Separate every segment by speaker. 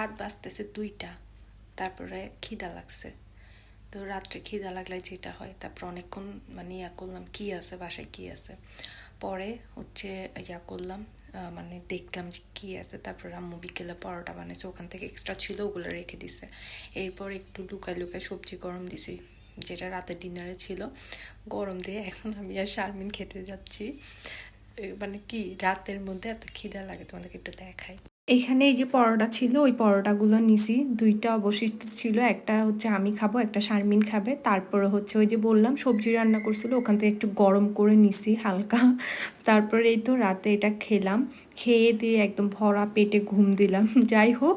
Speaker 1: রাত বাজতেছে দুইটা, তারপরে খিদা লাগছে। তো রাত্রে খিদা লাগলে যেটা হয়, তারপর অনেকক্ষণ মানে ইয়া করলাম, কি আছে, বাসায় কি আছে। পরে হচ্ছে ইয়া করলাম মানে দেখলাম যে কী আছে, তারপর আম্মু বিকেলে পরোটা বানিয়েছে ওখান থেকে এক্সট্রা ছিল, ওগুলো রেখে দিছে। এরপর একটু লুকায় লুকায় সবজি গরম দিছি, যেটা রাতে ডিনারে ছিল। গরম দিয়ে এখন আমি আর শারমিন খেতে যাচ্ছি। মানে কি, রাতের মধ্যে এত খিদা লাগে, তোমাদেরকে একটু দেখাই। এখানে এই যে পরোটা ছিল, ওই পরোটাগুলো নিছি। দুইটা অবশিষ্ট ছিল, একটা হচ্ছে আমি খাব, একটা শারমিন খাবে। তারপরে হচ্ছে ওই যে বললাম, সবজি রান্না করছিল, ওখান থেকে একটু গরম করে নিছি, হালকা। তারপরে এই তো রাতে এটা খেলাম। খেয়ে দিয়ে একদম ভরা পেটে ঘুম দিলাম। যাই হোক,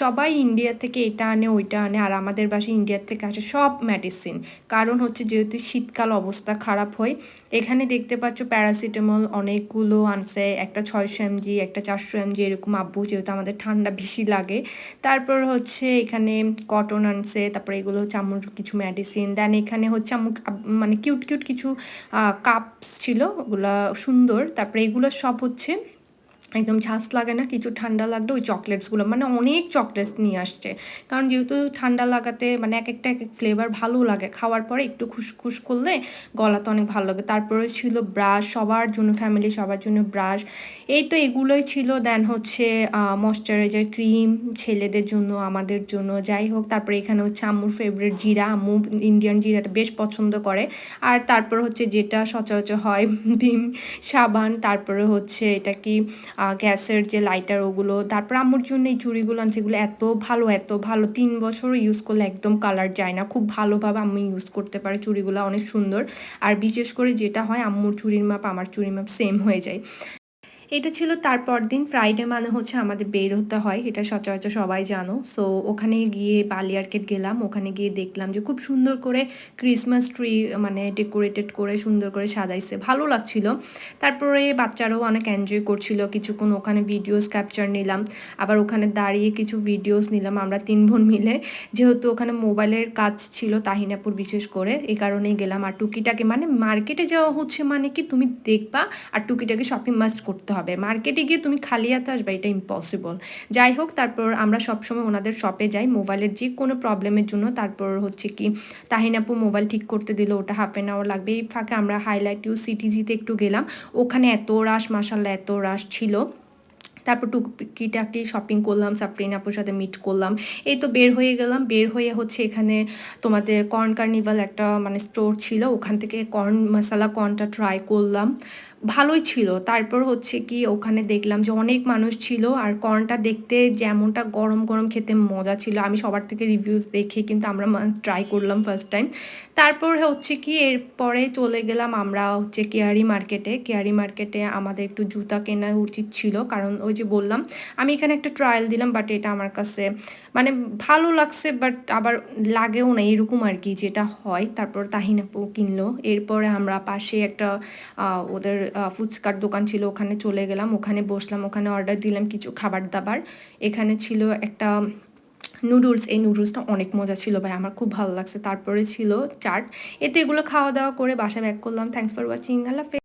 Speaker 1: সবাই ইন্ডিয়া থেকে এটা আনে, ওইটা আনে, আর আমাদের বাসায় ইন্ডিয়ার থেকে আসে সব মেডিসিন কারণ হচ্ছে যেহেতু শীতকাল অবস্থা খারাপ হয়, এখানে দেখতে পাচ্ছ প্যারাসিটামল অনেকগুলো আনছে, একটা ছয়শো এমজি একটা চারশো এমজি এরকম আব্বু, যেহেতু আমাদের ঠান্ডা বেশি লাগে। তারপর হচ্ছে এখানে কটন আনছে, তারপরে এগুলো হচ্ছে আম্মুর কিছু মেডিসিন দেন এখানে হচ্ছে আব- মানে কিউট কিউট কিছু কাপস ছিল, ওগুলা সুন্দর তারপরে এগুলো সব হচ্ছে একদম ঝাঁস লাগে না, কিছু ঠান্ডা লাগলে ওই চকলেটসগুলো মানে অনেক চকলেটস নিয়ে আসছে। কারণ যেহেতু ঠান্ডা লাগাতে মানে এক একটা এক এক ফ্লেভার ভালো লাগে, খাওয়ার পরে একটু খুশখুশ করলে গলাতে অনেক ভালো লাগে। তারপরে ছিল ব্রাশ, সবার জন্য ফ্যামিলি সবার জন্য ব্রাশ। এই তো এগুলোই ছিল দেন হচ্ছে ময়শ্চারাইজার ক্রিম ছেলেদের জন্য, আমাদের জন্য, যাই হোক। তারপরে এখানে হচ্ছে আম্মুর ফেভারিট জিরা, আম্মু ইন্ডিয়ান জিরাটা বেশ পছন্দ করে। আর তারপর হচ্ছে যেটা সচরাচর হয় ভীম সাবান, তারপরে হচ্ছে এটা কি গ্যাসের যে লাইটার ওগুলো, তারপর আমার জন্য এই চুড়িগুলো এগুলো এত ভালো এত ভালো। তিন বছর ইউজ করলে একদম কালার যায় না। খুব ভালোভাবে আমি ইউজ করতে পারি চুড়িগুলো, অনেক সুন্দর। আর বিশেষ করে যেটা হয়, আম্মুর চুড়ির মাপ, আমার চুড়ির মাপ সেম হয়ে যায়। এটা ছিল তারপর দিন ফ্রাইডে মানে হচ্ছে আমাদের বের হতে হয়, এটা সচরাচর সবাই জানো। সো ওখানে গিয়ে বালিয়ার্কেট গেলাম, ওখানে গিয়ে দেখলাম যে খুব সুন্দর করে ক্রিসমাস ট্রি মানে ডেকোরেটেড করে সুন্দর করে সাজাইছে, ভালো লাগছিল। তারপরে বাচ্চারাও অনেক এনজয় করছিল, কিছুক্ষণ ওখানে ভিডিওস ক্যাপচার নিলাম, আবার ওখানে দাঁড়িয়ে কিছু ভিডিওস নিলাম, আমরা তিন বোন মিলে। যেহেতু ওখানে মোবাইলের কাজ ছিল তাহিনাপুর বিশেষ করে, এই কারণেই গেলাম। আর টুকিটাকে মানে মার্কেটে যাওয়া হচ্ছে মানে কি, তুমি দেখবা, আর টুকিটাকে শপিং মাস্ট করতে মার্কেটে গিয়ে তুমি খালি হাতে আসবে, এটা ইম্পসিবল যাই হোক, তারপর আমরা সবসময় ওনাদের শপে যাই। মোবাইলের যে কোনো প্রবলেমের জন্য তারপর হচ্ছে কি তাহিনাপু মোবাইল ঠিক করতে দিল, ওটা হাফ অ্যান আওয়ার লাগবে। এই ফাঁকে আমরা হাইলাইট ইউ সিটিজিতে একটু গেলাম। ওখানে এত রাশ মাসাল্লাহ এত রাশ ছিল। তারপর টুকিটাকি শপিং করলাম, সাফরিন আপুর সাথে মিট করলাম। এই তো বের হয়ে গেলাম। বের হয়ে হচ্ছে এখানে তোমাদের কর্ন কার্নিভাল একটা মানে স্টোর ছিল। ওখান থেকে কর্ন মশালা কর্নটা ট্রাই করলাম। ভালোই ছিল। তারপর হচ্ছে কি ওখানে দেখলাম যে অনেক মানুষ ছিল আর কর্নটা দেখতে যেমনটা গরম গরম খেতে মজা ছিল। আমি সবার থেকে রিভিউজ দেখে কিন্তু আমরা ট্রাই করলাম ফার্স্ট টাইম তারপর হচ্ছে কি এরপরে চলে গেলাম আমরা হচ্ছে কেয়ারি মার্কেটে কেয়ারি মার্কেটে আমাদের একটু জুতা কেনা উচিত ছিল। কারণ ওই যে বললাম, আমি এখানে একটা ট্রায়াল দিলাম বাট এটা আমার কাছে মানে ভালো লাগছে বাট আবার লাগেও না, এরকম আর কি যেটা হয়। তারপর তাহিনাপু কিনলো। এরপরে আমরা পাশে একটা ওদের ফুচকার দোকান ছিল, ওখানে চলে গেলাম, ওখানে বসলাম, ওখানে অর্ডার দিলাম কিছু খাবার দাবার। এখানে ছিল একটা নুডলস এই নুডলসটা অনেক মজা ছিল ভাই, আমার খুব ভালো লাগছে। তারপরে ছিল চাট, এতে এগুলো খাওয়া দাওয়া করে বাসা ব্যাক করলাম। Thanks for watching Allah.